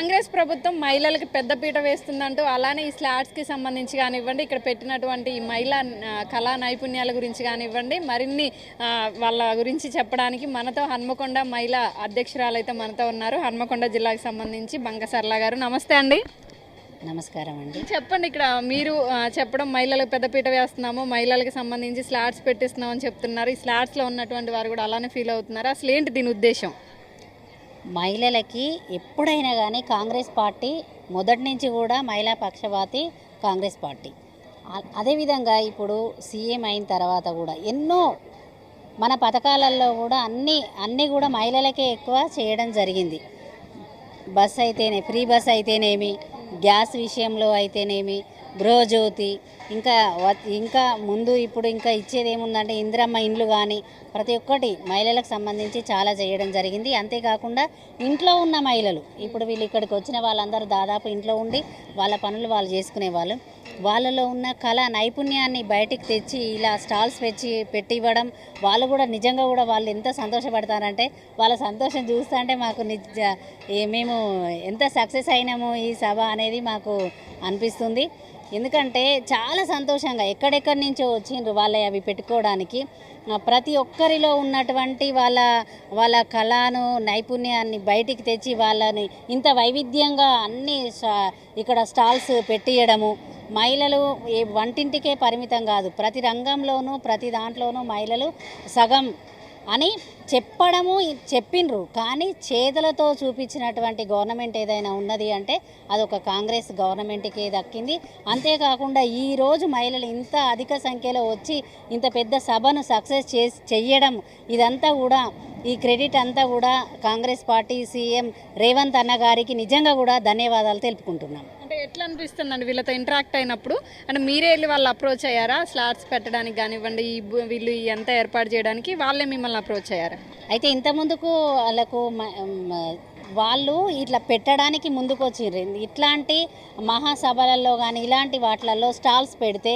కాంగ్రెస్ ప్రభుత్వం మహిళలకు పెద్దపీట వేస్తుందంటూ అలానే ఈ స్లాట్స్కి సంబంధించి కానివ్వండి ఇక్కడ పెట్టినటువంటి ఈ మహిళా కళా నైపుణ్యాల గురించి కానివ్వండి మరిన్ని వాళ్ళ గురించి చెప్పడానికి మనతో హన్మకొండ మహిళా అధ్యక్షురాలు అయితే మనతో ఉన్నారు. హన్మకొండ జిల్లాకు సంబంధించి బంక సర్లా గారు నమస్తే అండి. నమస్కారం అండి. చెప్పండి ఇక్కడ మీరు చెప్పడం మహిళలకు పెద్దపీట వేస్తున్నాము మహిళలకు సంబంధించి స్లాట్స్ పెట్టిస్తున్నాం అని చెప్తున్నారు. ఈ స్లాట్స్లో ఉన్నటువంటి వారు కూడా అలానే ఫీల్ అవుతున్నారు. అసలు ఏంటి దీని ఉద్దేశం? మహిళలకి ఎప్పుడైనా కానీ కాంగ్రెస్ పార్టీ మొదటి నుంచి కూడా మహిళా పక్షపాతి కాంగ్రెస్ పార్టీ. అదేవిధంగా ఇప్పుడు సీఎం అయిన తర్వాత కూడా ఎన్నో మన పథకాలలో కూడా అన్నీ అన్నీ కూడా మహిళలకే ఎక్కువ చేయడం జరిగింది. బస్ అయితేనే ఫ్రీ బస్ అయితేనేమి గ్యాస్ విషయంలో అయితేనేమి గృహజ్యోతి ఇంకా ఇంకా ముందు ఇప్పుడు ఇంకా ఇచ్చేది ఏముందంటే ఇందిరమ్మ ఇండ్లు కానీ ప్రతి ఒక్కటి మహిళలకు సంబంధించి చాలా చేయడం జరిగింది. అంతేకాకుండా ఇంట్లో ఉన్న మహిళలు ఇప్పుడు వీళ్ళు ఇక్కడికి వచ్చిన వాళ్ళందరూ దాదాపు ఇంట్లో ఉండి వాళ్ళ పనులు వాళ్ళు చేసుకునే వాళ్ళు వాళ్ళలో ఉన్న కళ నైపుణ్యాన్ని బయటికి తెచ్చి ఇలా స్టాల్స్ పెట్టి పెట్టి ఇవ్వడం వాళ్ళు కూడా నిజంగా కూడా వాళ్ళు ఎంత సంతోషపడతారంటే వాళ్ళ సంతోషం చూస్తుంటే మాకు నిజ మేము ఎంత సక్సెస్ అయినాము ఈ సభ అనేది మాకు అనిపిస్తుంది. ఎందుకంటే చాలా సంతోషంగా ఎక్కడెక్కడి నుంచో వచ్చిండ్రు వాళ్ళ అవి పెట్టుకోవడానికి. ప్రతి ఒక్కరిలో ఉన్నటువంటి వాళ్ళ వాళ్ళ కళను నైపుణ్యాన్ని బయటికి తెచ్చి వాళ్ళని ఇంత వైవిధ్యంగా అన్ని ఇక్కడ స్టాల్స్ పెట్టియడము మహిళలు ఏ వంటింటికే పరిమితం కాదు. ప్రతి రంగంలోనూ ప్రతి దాంట్లోనూ మహిళలు సగం అని చెప్పడము చెప్పిండ్రు కానీ చేతులతో చూపించినటువంటి గవర్నమెంట్ ఏదైనా ఉన్నది అంటే అదొక కాంగ్రెస్ గవర్నమెంట్కే దక్కింది. అంతేకాకుండా ఈరోజు మహిళలు ఇంత అధిక సంఖ్యలో వచ్చి ఇంత పెద్ద సభను సక్సెస్ చేసి చెయ్యడం ఇదంతా కూడా ఈ క్రెడిట్ అంతా కూడా కాంగ్రెస్ పార్టీ సీఎం రేవంత్ అన్న గారికి నిజంగా కూడా ధన్యవాదాలు తెలుపుకుంటున్నాం. అంటే ఎట్లా అనిపిస్తుందండి వీళ్ళతో ఇంటరాక్ట్ అయినప్పుడు? అంటే మీరే వెళ్ళి వాళ్ళు అప్రోచ్ అయ్యారా? స్లాట్స్ పెట్టడానికి కానివ్వండి ఈ వీళ్ళు ఈ ఏర్పాటు చేయడానికి వాళ్ళే మిమ్మల్ని అప్రోచ్ అయ్యారా? అయితే ఇంత ముందుకు వాళ్ళకు మ- వాళ్ళు ఇట్లా పెట్టడానికి ముందుకు వచ్చిర్రు ఇట్లాంటి మహాసభలలో కానీ ఇలాంటి వాటిలలో స్టాల్స్ పెడితే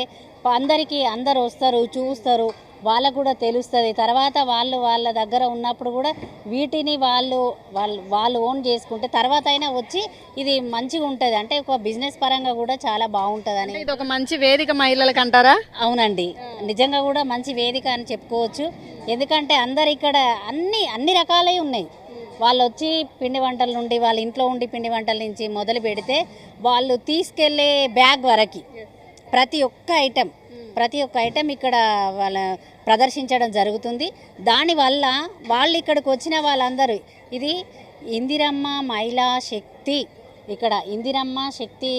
అందరికీ అందరు వస్తారు చూస్తారు. వాళ్ళకు కూడా తెలుస్తుంది. తర్వాత వాళ్ళు వాళ్ళ దగ్గర ఉన్నప్పుడు కూడా వీటిని వాళ్ళు వాళ్ళు వాళ్ళు ఓన్ చేసుకుంటే తర్వాత అయినా వచ్చి ఇది మంచిగా ఉంటుంది. అంటే ఒక బిజినెస్ పరంగా కూడా చాలా బాగుంటుందని. ఇది ఒక మంచి వేదిక మహిళలకు అంటారా? అవునండి. నిజంగా కూడా మంచి వేదిక అని చెప్పుకోవచ్చు. ఎందుకంటే అందరు ఇక్కడ అన్ని అన్ని రకాలై ఉన్నాయి. వాళ్ళు వచ్చి పిండి వంటల నుండి వాళ్ళ ఇంట్లో ఉండి పిండి వంటల నుంచి మొదలు పెడితే వాళ్ళు తీసుకెళ్ళే బ్యాగ్ వరకు ప్రతి ఒక్క ఐటెం ప్రతి ఒక్క ఐటెం ఇక్కడ వాళ్ళ ప్రదర్శించడం జరుగుతుంది. దానివల్ల వాళ్ళు ఇక్కడికి వచ్చిన వాళ్ళందరూ ఇది ఇందిరమ్మ మహిళా శక్తి ఇక్కడ ఇందిరమ్మ శక్తి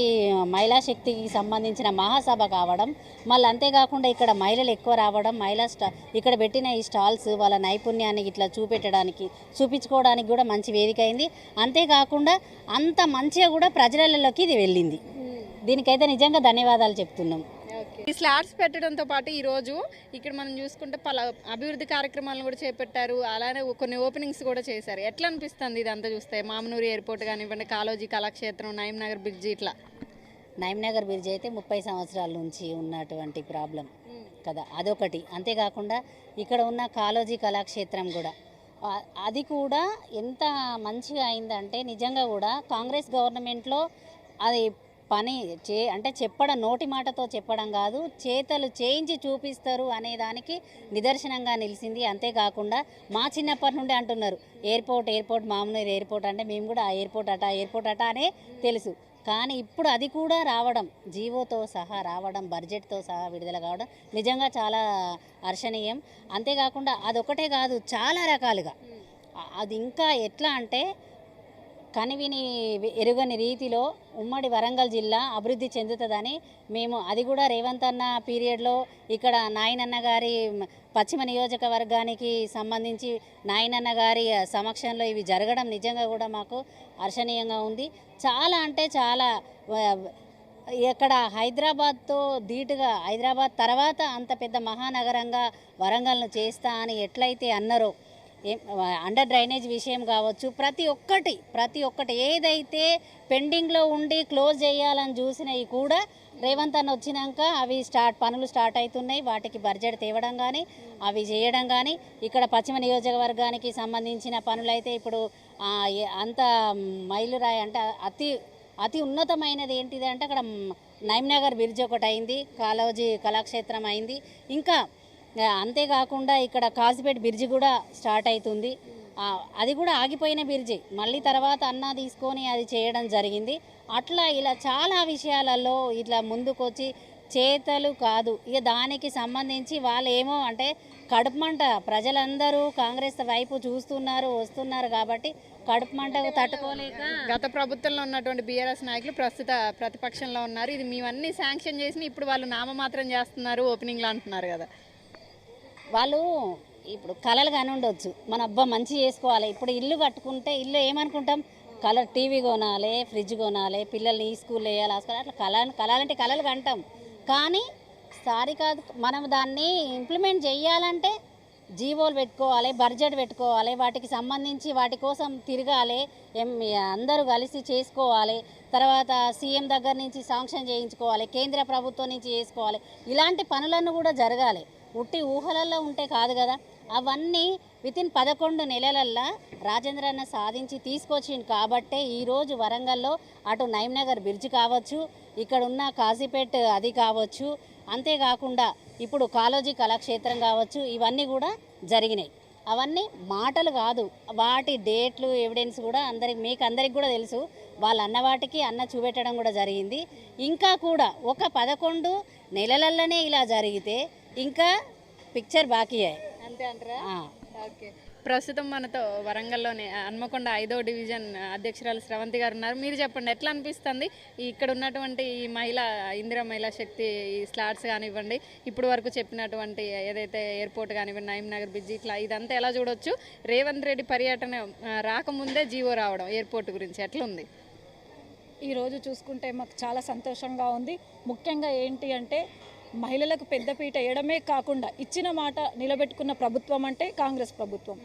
మహిళా శక్తికి సంబంధించిన మహాసభ కావడం మళ్ళీ అంతేకాకుండా ఇక్కడ మహిళలు ఎక్కువ రావడం మహిళా స్టా ఇక్కడ పెట్టిన ఈ స్టాల్స్ వాళ్ళ నైపుణ్యాన్ని ఇట్లా చూపెట్టడానికి చూపించుకోవడానికి కూడా మంచి వేదిక అయింది. అంతేకాకుండా అంత మంచిగా కూడా ప్రజలలోకి ఇది వెళ్ళింది. దీనికైతే నిజంగా ధన్యవాదాలు చెప్తున్నాం. ఈ స్లాబ్స్ పెట్టడంతో పాటు ఈరోజు ఇక్కడ మనం చూసుకుంటే పల అభివృద్ధి కార్యక్రమాలను కూడా చేపట్టారు. అలానే కొన్ని ఓపెనింగ్స్ కూడా చేశారు. ఎట్లా అనిపిస్తుంది ఇదంతా చూస్తే? మామనూరు ఎయిర్పోర్ట్ కానివ్వండి కాలోజీ కళాక్షేత్రం నయం నగర్ బ్రిడ్జి ఇట్లా. నైమ్నగర్ బ్రిడ్జ్ అయితే ముప్పై సంవత్సరాల నుంచి ఉన్నటువంటి ప్రాబ్లం కదా. అదొకటి. అంతేకాకుండా ఇక్కడ ఉన్న కాలోజీ కళాక్షేత్రం కూడా. అది కూడా ఎంత మంచిగా అయిందంటే నిజంగా కూడా కాంగ్రెస్ గవర్నమెంట్లో అది పని చే అంటే చెప్పడం నోటి మాటతో చెప్పడం కాదు చేతలు చేయించి చూపిస్తారు అనే దానికి నిదర్శనంగా నిలిచింది అంతేకాకుండా మా చిన్నప్పటి నుండి అంటున్నారు ఎయిర్పోర్ట్ ఎయిర్పోర్ట్ మామూలు ఎయిర్పోర్ట్ అంటే మేము కూడా ఆ ఎయిర్పోర్ట్ అట ఎయిర్పోర్ట్ అట అనే తెలుసు. కానీ ఇప్పుడు అది కూడా రావడం జీవోతో సహా రావడం బడ్జెట్తో సహా విడుదల కావడం నిజంగా చాలా హర్షణీయం. అంతేకాకుండా అదొకటే కాదు చాలా రకాలుగా. అది ఇంకా ఎట్లా అంటే కనివిని ఎరుగని రీతిలో ఉమ్మడి వరంగల్ జిల్లా అభివృద్ధి చెందుతుందని మేము అది కూడా రేవంత్ అన్న పీరియడ్లో ఇక్కడ నాయనన్న గారి పశ్చిమ నియోజకవర్గానికి సంబంధించి నాయనన్న గారి సమక్షంలో ఇవి జరగడం నిజంగా కూడా మాకు హర్షణీయంగా ఉంది. చాలా అంటే చాలా ఇక్కడ హైదరాబాద్తో ధీటుగా హైదరాబాద్ తర్వాత అంత పెద్ద మహానగరంగా వరంగల్ను చేస్తా అని ఎట్లయితే అన్నారో అండర్ డ్రైనేజ్ విషయం కావచ్చు ప్రతి ఒక్కటి ప్రతి ఒక్కటి ఏదైతే పెండింగ్లో ఉండి క్లోజ్ చేయాలని చూసినవి కూడా రేవంత్ అన్న వచ్చినాక అవి స్టార్ట్ పనులు స్టార్ట్ అవుతున్నాయి. వాటికి బడ్జెట్ తేవడం కానీ అవి చేయడం కానీ ఇక్కడ పశ్చిమ నియోజకవర్గానికి సంబంధించిన పనులైతే ఇప్పుడు అంత మైలురాయి అంటే అతి అతి ఉన్నతమైనది ఏంటిది అంటే అక్కడ నైమ్నగర్ బ్రిడ్జ్ ఒకటి అయింది కాలోజీ కళాక్షేత్రం అయింది. ఇంకా అంతేకాకుండా ఇక్కడ కాజిపేట్ బ్రిడ్జి కూడా స్టార్ట్ అవుతుంది. అది కూడా ఆగిపోయిన బ్రిడ్జి మళ్ళీ తర్వాత అన్న తీసుకొని అది చేయడం జరిగింది. అట్లా ఇలా చాలా విషయాలలో ఇట్లా ముందుకొచ్చి చేతలు కాదు ఇక దానికి సంబంధించి వాళ్ళు ఏమో అంటే కడుపుమంట ప్రజలందరూ కాంగ్రెస్ వైపు చూస్తున్నారు వస్తున్నారు కాబట్టి కడుపుమంట తట్టుకోలేక గత ప్రభుత్వంలో ఉన్నటువంటి బీఆర్ఎస్ నాయకులు ప్రస్తుత ప్రతిపక్షంలో ఉన్నారు. ఇది మేమన్నీ శాంక్షన్ చేసి ఇప్పుడు వాళ్ళు నామమాత్రం చేస్తున్నారు ఓపెనింగ్లో అంటున్నారు కదా. వాళ్ళు ఇప్పుడు కళలు కానీ ఉండొచ్చు. మన అబ్బా మంచి చేసుకోవాలి. ఇప్పుడు ఇల్లు కట్టుకుంటే ఇల్లు ఏమనుకుంటాం? కలర్ టీవీ కొనాలి ఫ్రిడ్జ్ కొనాలి పిల్లల్ని ఈ స్కూల్లో వేయాలి ఆ స్కూల్ అట్లా కళ కళలంటే కళలు కంటాం. కానీ సారీ కాదు మనం దాన్ని ఇంప్లిమెంట్ చేయాలంటే జీవోలు పెట్టుకోవాలి బడ్జెట్ పెట్టుకోవాలి వాటికి సంబంధించి వాటి కోసం తిరగాలి ఎం అందరూ కలిసి చేసుకోవాలి. తర్వాత సీఎం దగ్గర నుంచి శాంక్షన్ చేయించుకోవాలి కేంద్ర ప్రభుత్వం నుంచి చేసుకోవాలి. ఇలాంటి పనులన్నీ కూడా జరగాలి. ఉట్టి ఊహలలో ఉంటే కాదు కదా. అవన్నీ వితిన్ పదకొండు నెలలల్లా రాజేంద్ర అన్న సాధించి తీసుకొచ్చిండు కాబట్టే ఈరోజు వరంగల్లో అటు నైమ్నగర్ బ్రిడ్జ్ కావచ్చు ఇక్కడ ఉన్న కాజీపేట్ అది కావచ్చు అంతేకాకుండా ఇప్పుడు కాలోజీ కళాక్షేత్రం కావచ్చు ఇవన్నీ కూడా జరిగినాయి. అవన్నీ మాటలు కాదు. వాటి డేట్లు ఎవిడెన్స్ కూడా అందరికి మీకు అందరికి కూడా తెలుసు. వాళ్ళు అన్న వాటికి అన్న చూపెట్టడం కూడా జరిగింది. ఇంకా కూడా ఒక పదకొండు నెలలలోనే ఇలా జరిగితే ఇంకా పిక్చర్ బాకీ అంతే అంటారా? ఓకే. ప్రస్తుతం మనతో వరంగల్లోనే హన్మకొండ ఐదో డివిజన్ అధ్యక్షురాలు స్రవంతి గారు ఉన్నారు. మీరు చెప్పండి ఎట్లా అనిపిస్తుంది? ఈ ఇక్కడ ఉన్నటువంటి ఈ మహిళ ఇందిరా మహిళా శక్తి ఈ స్లాట్స్ కానివ్వండి ఇప్పుడు వరకు చెప్పినటువంటి ఏదైతే ఎయిర్పోర్ట్ కానివ్వండి నగర్ బ్రిడ్జ్ ఇట్లా ఇదంతా ఎలా చూడొచ్చు? రేవంత్ రెడ్డి పర్యటన రాకముందే జీవో రావడం ఎయిర్పోర్ట్ గురించి ఎట్లుంది? ఈరోజు చూసుకుంటే మాకు చాలా సంతోషంగా ఉంది. ముఖ్యంగా ఏంటి అంటే మహిళలకు పెద్దపీట వేయడమే కాకుండా ఇచ్చిన మాట నిలబెట్టుకున్న ప్రభుత్వం అంటే కాంగ్రెస్ ప్రభుత్వం.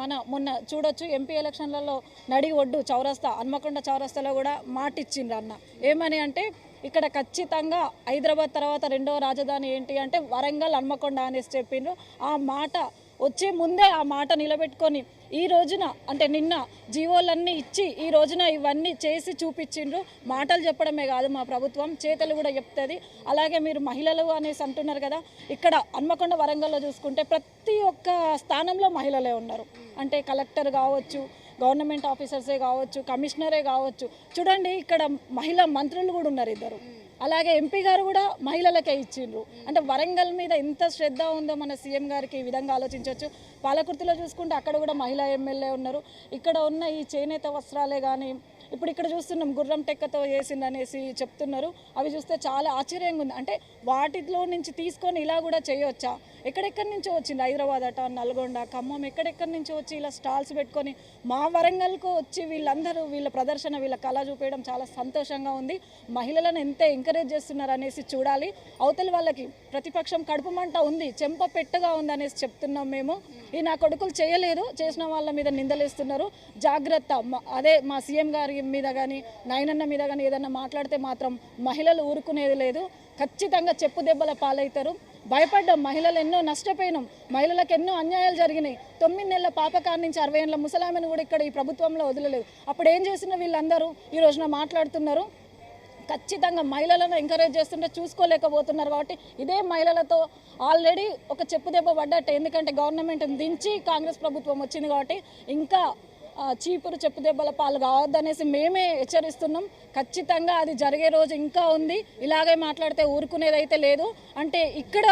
మన మొన్న చూడొచ్చు ఎంపీ ఎలక్షన్లలో నడి ఒడ్డు చౌరస్తా హన్మకొండ చౌరస్తాలో కూడా మాట ఇచ్చిండ్రు అన్న. ఏమని అంటే ఇక్కడ ఖచ్చితంగా హైదరాబాద్ తర్వాత రెండవ రాజధాని ఏంటి అంటే వరంగల్ హన్మకొండ అనేసి చెప్పిండ్రు. ఆ మాట వచ్చే ముందే ఆ మాట నిలబెట్టుకొని ఈ రోజున అంటే నిన్న జీవోలన్నీ ఇచ్చి ఈ రోజున ఇవన్నీ చేసి చూపించిండ్రు. మాటలు చెప్పడమే కాదు మా ప్రభుత్వం చేతలు కూడా చెప్తుంది. అలాగే మీరు మహిళలు అనేసి అంటున్నారు కదా ఇక్కడ హన్మకొండ వరంగల్లో చూసుకుంటే ప్రతి ఒక్క స్థానంలో మహిళలే ఉన్నారు. అంటే కలెక్టర్ కావచ్చు గవర్నమెంట్ ఆఫీసర్సే కావచ్చు కమిషనరే కావచ్చు. చూడండి ఇక్కడ మహిళా మంత్రులు కూడా ఉన్నారు ఇద్దరు. అలాగే ఎంపీ గారు కూడా మహిళలకే ఇచ్చిండ్రు. అంటే వరంగల్ మీద ఎంత శ్రద్ధ ఉందో మన సీఎం గారికి ఈ విధంగా ఆలోచించవచ్చు పాలకుర్తిలో చూసుకుంటే అక్కడ కూడా మహిళా ఎమ్మెల్యే ఉన్నారు. ఇక్కడ ఉన్న ఈ చేనేత వస్త్రాలే కానీ ఇప్పుడు ఇక్కడ చూస్తున్నాం గుర్రం టెక్కతో వేసింది అనేసి చెప్తున్నారు. అవి చూస్తే చాలా ఆశ్చర్యంగా ఉంది. అంటే వాటిలో నుంచి తీసుకొని ఇలా కూడా చేయొచ్చా? ఎక్కడెక్కడి నుంచో వచ్చింది హైదరాబాద్ అట నల్గొండ ఖమ్మం ఎక్కడెక్కడి నుంచో వచ్చి ఇలా స్టాల్స్ పెట్టుకొని మా వరంగల్కు వచ్చి వీళ్ళందరూ వీళ్ళ ప్రదర్శన వీళ్ళ కళ చూపేయడం చాలా సంతోషంగా ఉంది. మహిళలను ఎంత ఎంకరేజ్ చేస్తున్నారు అనేసి చూడాలి. అవతలి వాళ్ళకి ప్రతిపక్షం కడుపు మంట ఉంది చెంప పెట్టగా ఉందనేసి చెప్తున్నాం మేము. ఈ నా కొడుకులు చేయలేదు చేసిన వాళ్ళ మీద నిందలేస్తున్నారు. జాగ్రత్త అదే మా సీఎం గారి మీద కానీ నాయనన్న మీద కానీ ఏదన్నా మాట్లాడితే మాత్రం మహిళలు ఊరుకునేది లేదు. ఖచ్చితంగా చెప్పు దెబ్బల పాలవుతారు భయపడ్డాం మహిళలు ఎన్నో నష్టపోయినాం. మహిళలకు ఎన్నో అన్యాయాలు జరిగినాయి. తొమ్మిది నెలల పాపకారి నుంచి అరవై ఏళ్ళ ముసలామెను కూడా ఇక్కడ ఈ ప్రభుత్వంలో వదలలేదు. అప్పుడు ఏం చేసిన వీళ్ళందరూ? ఈ రోజున మాట్లాడుతున్నారు. ఖచ్చితంగా మహిళలను ఎంకరేజ్ చేస్తుంటే చూసుకోలేకపోతున్నారు కాబట్టి ఇదే మహిళలతో ఆల్రెడీ ఒక చెప్పు దెబ్బ పడ్డట్టు. ఎందుకంటే గవర్నమెంట్ దించి కాంగ్రెస్ ప్రభుత్వం వచ్చింది కాబట్టి ఇంకా చీపురు చెప్పు దెబ్బల పాలు కావద్దనేసి మేమే హెచ్చరిస్తున్నాం. ఖచ్చితంగా అది జరిగే రోజు ఇంకా ఉంది. ఇలాగే మాట్లాడితే ఊరుకునేదైతే లేదు. అంటే ఇక్కడ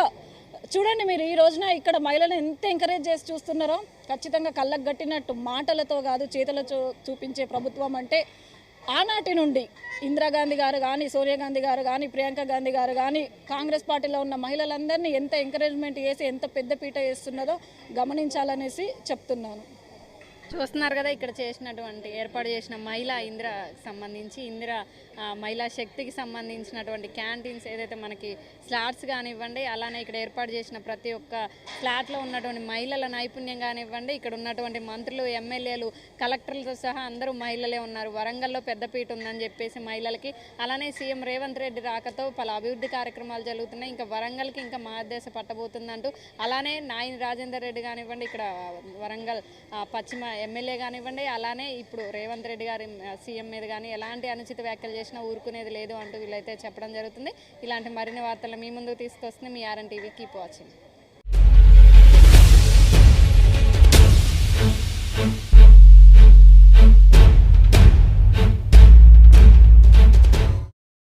చూడండి మీరు ఈ రోజున ఇక్కడ మహిళలను ఎంత ఎంకరేజ్ చేసి చూస్తున్నారో. ఖచ్చితంగా కళ్ళకు గట్టినట్టు మాటలతో కాదు చేతులతో చూపించే ప్రభుత్వం అంటే ఆనాటి నుండి ఇందిరాగాంధీ గారు కానీ సోనియా గాంధీ గారు కానీ ప్రియాంక గాంధీ గారు కానీ కాంగ్రెస్ పార్టీలో ఉన్న మహిళలందరినీ ఎంత ఎంకరేజ్మెంట్ చేసి ఎంత పెద్ద పీట వేస్తున్నదో గమనించాలనేసి చెప్తున్నాను. చూస్తున్నారు కదా ఇక్కడ చేసినటువంటి ఏర్పాటు చేసిన మహిళా ఇందిరా సంబంధించి ఇందిర మహిళా శక్తికి సంబంధించినటువంటి క్యాంటీన్స్ ఏదైతే మనకి స్లాట్స్ కానివ్వండి అలానే ఇక్కడ ఏర్పాటు చేసిన ప్రతి ఒక్క ఫ్లాట్లో ఉన్నటువంటి మహిళల నైపుణ్యం కానివ్వండి ఇక్కడ ఉన్నటువంటి మంత్రులు ఎమ్మెల్యేలు కలెక్టర్లతో సహా అందరూ మహిళలే ఉన్నారు. వరంగల్లో పెద్దపీట ఉందని చెప్పేసి మహిళలకి అలానే సీఎం రేవంత్ రెడ్డి రాకతో పలు అభివృద్ధి కార్యక్రమాలు జరుగుతున్నాయి. ఇంకా వరంగల్కి ఇంకా మహాదేశ పట్టబోతుందంటూ అలానే నాయని రాజేందర్ రెడ్డి కానివ్వండి ఇక్కడ వరంగల్ పశ్చిమ ఎమ్మెల్యే కానివ్వండి అలానే ఇప్పుడు రేవంత్ రెడ్డి గారి సీఎం మీద కానీ ఎలాంటి అనుచిత వ్యాఖ్యలు చేసినా ఊరుకునేది లేదు అంటూ వీళ్ళైతే చెప్పడం జరుగుతుంది. ఇలాంటి మరిన్ని వార్తలు మీ ముందుకు తీసుకొస్తుంది మీ ఆర్ఎన్ టీవీ కీప్ వాచింగ్